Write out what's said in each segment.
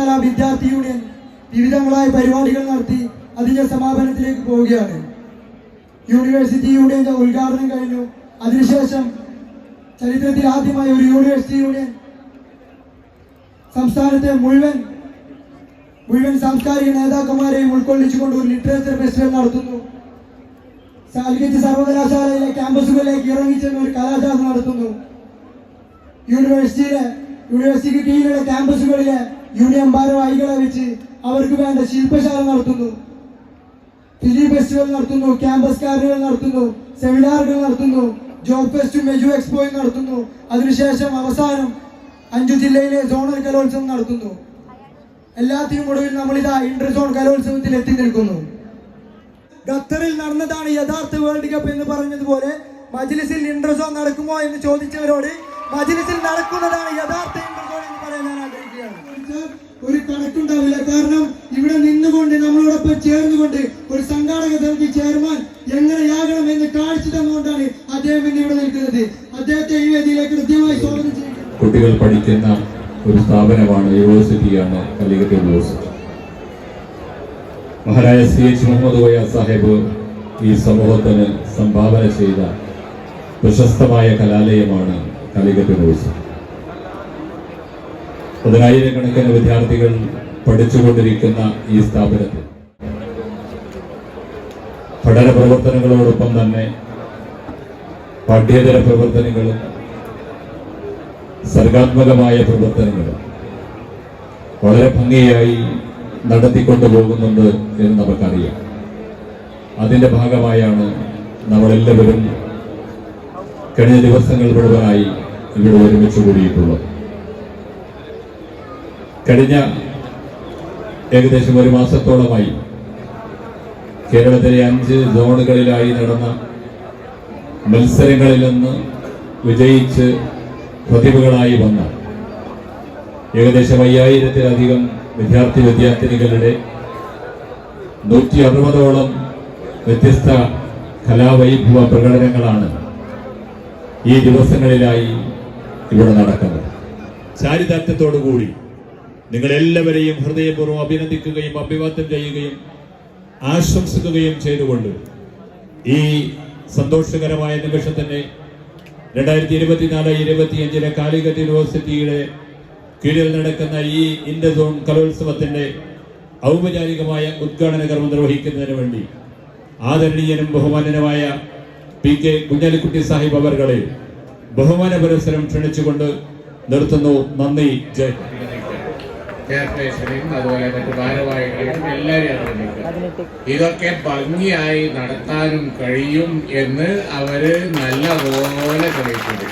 സർവകലാശാല വിദ്യാർത്ഥി യൂണിയൻ വിവിധങ്ങളായ പരിപാടികൾ നടത്തി അതിന്റെ സമാപനത്തിലേക്ക് പോവുകയാണ്. യൂണിവേഴ്സിറ്റി യൂണിയന്റെ ഉദ്ഘാടനം കഴിഞ്ഞു. അതിനുശേഷം ചരിത്രത്തിൽ ആദ്യമായി ഒരു യൂണിവേഴ്സിറ്റി യൂണിയൻ സംസ്ഥാനത്തെ മുഴുവൻ മുഴുവൻ സാംസ്കാരിക നേതാക്കന്മാരെയും ഉൾക്കൊള്ളിച്ചുകൊണ്ട് ഒരു ലിറ്ററേച്ചർ ഫെസ്റ്റിവൽ നടത്തുന്നു. കാലിക്കറ്റ് സർവകലാശാലയിലെ ക്യാമ്പസുകളിലേക്ക് ഇറങ്ങിച്ചെന്ന് ഒരു കലാജാഥ നടത്തുന്നു. യൂണിവേഴ്സിറ്റിയിലെ യൂണിവേഴ്സിറ്റിക്ക് കീഴിലുള്ള ക്യാമ്പസുകളിലെ യൂണിയൻ ഭാരവാഹികളെ വെച്ച് അവർക്ക് വേണ്ട ശില്പശാല നടത്തുന്നു. ഫിലി ഫെസ്റ്റിവൽ നടത്തുന്നു ക്യാമ്പസ് കാർഡുകൾ നടത്തുന്നു സെമിനാറുകൾ നടത്തുന്നു ജോബ് ഫെസ്റ്റും എജു എക്സ്പോയും നടത്തുന്നു. അതിനുശേഷം അവസാനം അഞ്ചു ജില്ലയിലെ സോണൽ കലോത്സവം നടത്തുന്നു. എല്ലാത്തിനും ഒടുവിൽ നമ്മളിതാ ഇന്റർ സോൺ കലോത്സവത്തിൽ എത്തി നിൽക്കുന്നു. ഖത്തറിൽ നടന്നതാണ് യഥാർത്ഥ വേൾഡ് കപ്പ് എന്ന് പറഞ്ഞതുപോലെ മജ്ലിസിൽ ഇന്റർ സോൺ നടക്കുമോ എന്ന് ചോദിച്ചവരോട് മജ്ലിസിൽ നടക്കുന്നതാണ് യഥാർത്ഥ സോൺ എന്ന് പറയാൻ ഞാൻ ആഗ്രഹിക്കുകയാണ്. ഒരു കണക്കുണ്ടാവില്ല. കാരണം ഇവിടെ നിന്നുകൊണ്ട് നമ്മളോടൊപ്പം ചേർന്നുകൊണ്ട് ഒരു സംഘാടക സമിതി ചെയർമാൻ എങ്ങനെയാകണം എന്ന് കാണിച്ചു തന്നുകൊണ്ടാണ് അദ്ദേഹം ഇന്ന് ഇവിടെ നിൽക്കുന്നത്. അദ്ദേഹത്തെ ഈ വേദിയിലേക്ക് കൃത്യമായി സ്വാഗതം ചെയ്യുന്നു. കുട്ടികൾ പഠിക്കുന്ന ഒരു സ്ഥാപനമാണ് യൂണിവേഴ്സിറ്റിയാണ് Calicut university Maharaja C H Muhammad Koya Sahib ഈ സമൂഹത്തിന് സംഭാവന ചെയ്ത പ്രശസ്തമായ കലാലയമാണ് കാലിക്കറ്റ് യൂണിവേഴ്സിറ്റി പതിനായിരക്കണക്കിന് വിദ്യാർത്ഥികൾ പഠിച്ചുകൊണ്ടിരിക്കുന്ന ഈ സ്ഥാപനത്തിൽ പഠന പ്രവർത്തനങ്ങളോടൊപ്പം തന്നെ പാഠ്യേതര പ്രവർത്തനങ്ങളും സർഗാത്മകമായ പ്രവർത്തനങ്ങളും വളരെ ഭംഗിയായി നടത്തിക്കൊണ്ടു പോകുന്നുണ്ട് എന്ന് നമുക്കറിയാം അതിന്റെ ഭാഗമായാണ് നമ്മളെല്ലാവരും കഴിഞ്ഞ ദിവസങ്ങൾ മുഴുവനായി ഇവിടെ ഒരുമിച്ച് കൂടിയിട്ടുള്ളത് കഴിഞ്ഞ ഏകദേശം ഒരു മാസത്തോളമായി കേരളത്തിലെ അഞ്ച് സോണുകളിലായി നടന്ന മത്സരങ്ങളിൽ നിന്ന് വിജയിച്ച് പ്രതിഭകളായി വന്ന ഏകദേശം അയ്യായിരത്തിലധികം വിദ്യാർത്ഥി വിദ്യാർത്ഥിനികളുടെ നൂറ്റി അറുപതോളം വ്യത്യസ്ത കലാവൈഭവ പ്രകടനങ്ങളാണ് ഈ ദിവസങ്ങളിലായി ഇവിടെ നടക്കുന്നത്. ചാരിതാർത്ഥ്യത്തോടുകൂടി നിങ്ങളെല്ലാവരെയും ഹൃദയപൂർവം അഭിനന്ദിക്കുകയും അഭിവാദ്യം ചെയ്യുകയും ആശംസിക്കുകയും ചെയ്തുകൊണ്ട് ഈ സന്തോഷകരമായ നിമിഷത്തിന്റെ രണ്ടായിരത്തി ഇരുപത്തിനാല് ഇരുപത്തിയഞ്ചിലെ കാലിക്കറ്റ് യൂണിവേഴ്സിറ്റിയുടെ കീഴിൽ നടക്കുന്ന ഈ ഇൻഡസോൺ സോൺ കലോത്സവത്തിന്റെ ഔപചാരികമായ ഉദ്ഘാടന കർമ്മം നിർവഹിക്കുന്നതിന് വേണ്ടി ആദരണീയനും ബഹുമാനനുമായ പി കെ കുഞ്ഞാലിക്കുട്ടി സാഹിബ് അവർകളെ ബഹുമാന പുരസ്സരം ക്ഷണിച്ചുകൊണ്ട് നിർത്തുന്നു. നന്ദി. ജയ് ചെയർപേഴ്സണെയും അതുപോലെ മറ്റു ഭാരവാഹികളെയും എല്ലാവരെയും ഇതൊക്കെ ഭംഗിയായി നടത്താനും കഴിയും എന്ന് അവർ നല്ലപോലെ തെളിയിട്ടുണ്ട്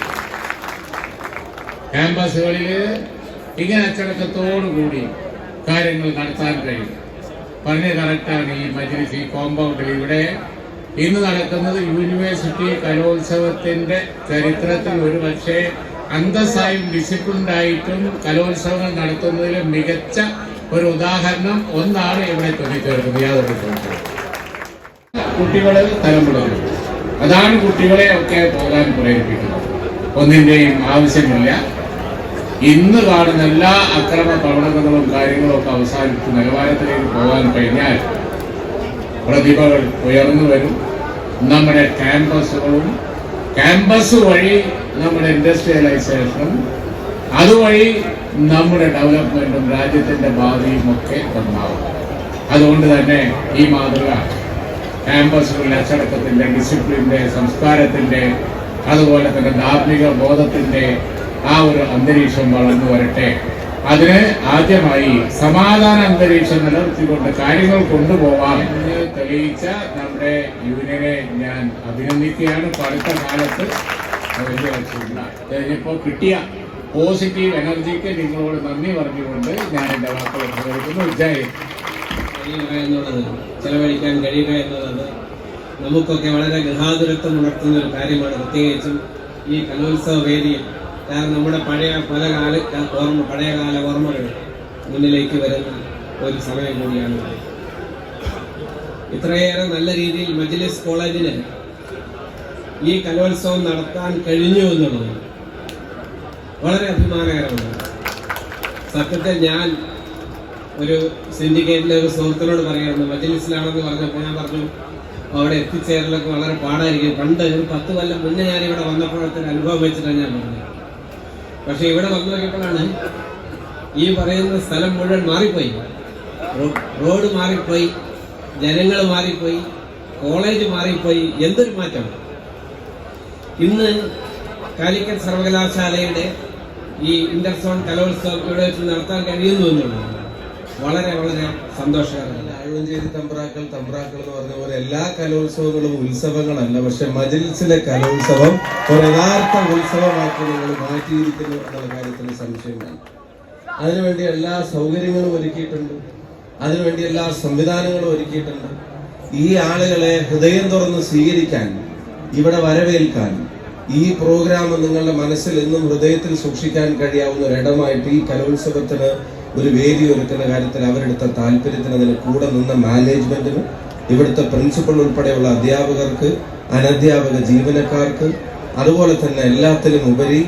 ക്യാമ്പസുകളിൽ ഇങ്ങനെ അച്ചടക്കത്തോടുകൂടി കാര്യങ്ങൾ നടത്താൻ കഴിയും. പറഞ്ഞ കറക്റ്റാണ് ഈ മജ്ലിസ് ഈ കോമ്പൗണ്ടിൽ ഇവിടെ ഇന്ന് നടക്കുന്നത് യൂണിവേഴ്സിറ്റി കലോത്സവത്തിന്റെ ചരിത്രത്തിൽ ഒരു പക്ഷേ അന്തസ്സായും ഡിസിപ്ലിൻഡായിട്ടും കലോത്സവങ്ങൾ നടത്തുന്നതിൽ മികച്ച ഒരു ഉദാഹരണം ഒന്നാണ് ഇവിടെ തുന്നിച്ചേർക്കുന്നത് യാതൊരു സംശയവും തലമുടങ്ങും അതാണ് കുട്ടികളെ ഒക്കെ പോകാൻ പ്രേരിപ്പിക്കുന്നത്. ഒന്നിന്റെയും ആവശ്യമില്ല. ഇന്ന് കാണുന്ന എല്ലാ അക്രമ പ്രവണതകളും കാര്യങ്ങളും ഒക്കെ അവസാനിച്ച് നിലവാരത്തിലേക്ക് പോകാൻ കഴിഞ്ഞാൽ പ്രതിഭകൾ ഉയർന്നു വരും. നമ്മുടെ ക്യാമ്പസുകളും ക്യാമ്പസ് വഴി നമ്മുടെ ഇൻഡസ്ട്രിയലൈസേഷനും അതുവഴി നമ്മുടെ ഡെവലപ്മെന്റും രാജ്യത്തിന്റെ ഭാവിയും ഒക്കെ ഒന്നാവും അതുകൊണ്ട് തന്നെ ഈ മാതൃക ക്യാമ്പസുകളിലെ അച്ചടക്കത്തിന്റെ ഡിസിപ്ലിന്റെ സംസ്കാരത്തിന്റെ അതുപോലെ തന്നെ ധാർമ്മിക ബോധത്തിന്റെ ആ ഒരു അന്തരീക്ഷം വളർന്നു വരട്ടെ. അതിന് ആദ്യമായി സമാധാന അന്തരീക്ഷം നിലനിർത്തിക്കൊണ്ട് കാര്യങ്ങൾ കൊണ്ടുപോവാം. എന്ന് തെളിയിച്ച നമ്മുടെ യൂണിയനെ ഞാൻ അഭിനന്ദിക്കുകയാണ്. അടുത്ത കാലത്ത് ഇപ്പോ കിട്ടിയ പോസിറ്റീവ് എനർജിക്ക് നിങ്ങളോട് നന്ദി പറഞ്ഞുകൊണ്ട് ഞാൻ എന്റെ വാക്കുകൾ ഉപയോഗിക്കുന്നു ജയ്. കഴിയുക എന്നുള്ളത് ചെലവഴിക്കാൻ കഴിയുക എന്നുള്ളത് നമുക്കൊക്കെ വളരെ ഗൃഹാതുരത്വം ഉണർത്തുന്ന ഒരു കാര്യമാണ്. പ്രത്യേകിച്ചും ഈ കലോത്സവ വേദിയിൽ. കാരണം നമ്മുടെ പഴയ പല കാല ഓർമ്മ പഴയകാല ഓർമ്മകൾ മുന്നിലേക്ക് വരുന്ന ഒരു സമയം കൂടിയാണ്. ഇത്രയേറെ നല്ല രീതിയിൽ മജ്ലിസ് കോളേജിന് ഈ കലോത്സവം നടത്താൻ കഴിഞ്ഞു എന്നുള്ളത് വളരെ അഭിമാനകരമാണ്. സത്യത്തിൽ ഞാൻ ഒരു സിൻഡിക്കേറ്റിലെ ഒരു സുഹൃത്തിനോട് പറയായിരുന്നു മജ്ലിസിലാണെന്ന് പറഞ്ഞപ്പോൾ ഞാൻ പറഞ്ഞു അവിടെ എത്തിച്ചേരലൊക്കെ വളരെ പാടായിരിക്കും. പണ്ട് ഒരു പത്ത് കൊല്ലം മുന്നേ ഞാൻ ഇവിടെ വന്നപ്പോഴത്തെ അനുഭവം വെച്ചിട്ടാണ് ഞാൻ പറഞ്ഞത് പക്ഷെ ഇവിടെ വന്നു നോക്കിയപ്പോഴാണ് ഈ പറയുന്ന സ്ഥലം മുഴുവൻ മാറിപ്പോയി. റോഡ് മാറിപ്പോയി. ജനങ്ങൾ മാറിപ്പോയി കോളേജ് മാറിപ്പോയി എന്തൊരു മാറ്റം? ഇന്ന് കാലിക്കറ്റ് സർവകലാശാലയുടെ ഈ ഇന്റർസോൺ കലോത്സവം ഇവിടെ വെച്ച് നടത്താൻ കഴിയുന്നു എന്നുള്ളതാണ് വളരെ വളരെ സന്തോഷകരമാണ്. ആഴുവഞ്ചേരി തമ്പ്രാക്കൾ തമ്പ്രാക്കൾ എന്ന് പറഞ്ഞ പോലെ എല്ലാ കലോത്സവങ്ങളും ഉത്സവങ്ങളല്ല പക്ഷെ മജിൽസിലെ കലോത്സവം ഒരു യഥാർത്ഥ ഉത്സവമാക്കി നിങ്ങൾ മാറ്റിയിരിക്കുന്നു എന്നുള്ള കാര്യത്തിൽ സംശയമാണ് അതിനുവേണ്ടി എല്ലാ സൗകര്യങ്ങളും ഒരുക്കിയിട്ടുണ്ട്. അതിനുവേണ്ടി എല്ലാ സംവിധാനങ്ങളും ഒരുക്കിയിട്ടുണ്ട്. ഈ ആളുകളെ ഹൃദയം തുറന്ന് സ്വീകരിക്കാൻ ഇവിടെ വരവേൽക്കാൻ ഈ പ്രോഗ്രാം നിങ്ങളുടെ മനസ്സിൽ എന്നും ഹൃദയത്തിൽ സൂക്ഷിക്കാൻ കഴിയാവുന്ന ഒരിടമായിട്ട് ഈ കലോത്സവത്തിന് ഒരു വേദി ഒരുക്കുന്ന കാര്യത്തിൽ അവരെടുത്ത താല്പര്യത്തിന് അതിന് കൂടെ നിന്ന മാനേജ്മെന്റിന് ഇവിടുത്തെ പ്രിൻസിപ്പൽ ഉൾപ്പെടെയുള്ള അധ്യാപകർക്ക് അനധ്യാപക ജീവനക്കാർക്ക് അതുപോലെ തന്നെ എല്ലാത്തിലും ഉപരി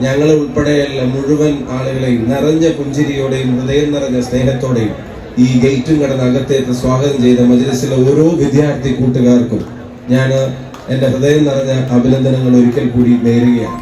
ഞങ്ങളെ ഉൾപ്പെടെയുള്ള മുഴുവൻ ആളുകളെയും നിറഞ്ഞ പുഞ്ചിരിയോടെയും ഹൃദയം നിറഞ്ഞ സ്നേഹത്തോടെയും ഈ ഗേറ്റും കടന്ന് അകത്തേക്ക് സ്വാഗതം ചെയ്ത മജ്ലിസിലെ ഓരോ വിദ്യാർത്ഥി കൂട്ടുകാർക്കും ഞാൻ എന്റെ ഹൃദയം നിറഞ്ഞ അഭിനന്ദനങ്ങൾ ഒരിക്കൽ കൂടി നേരുകയാണ്.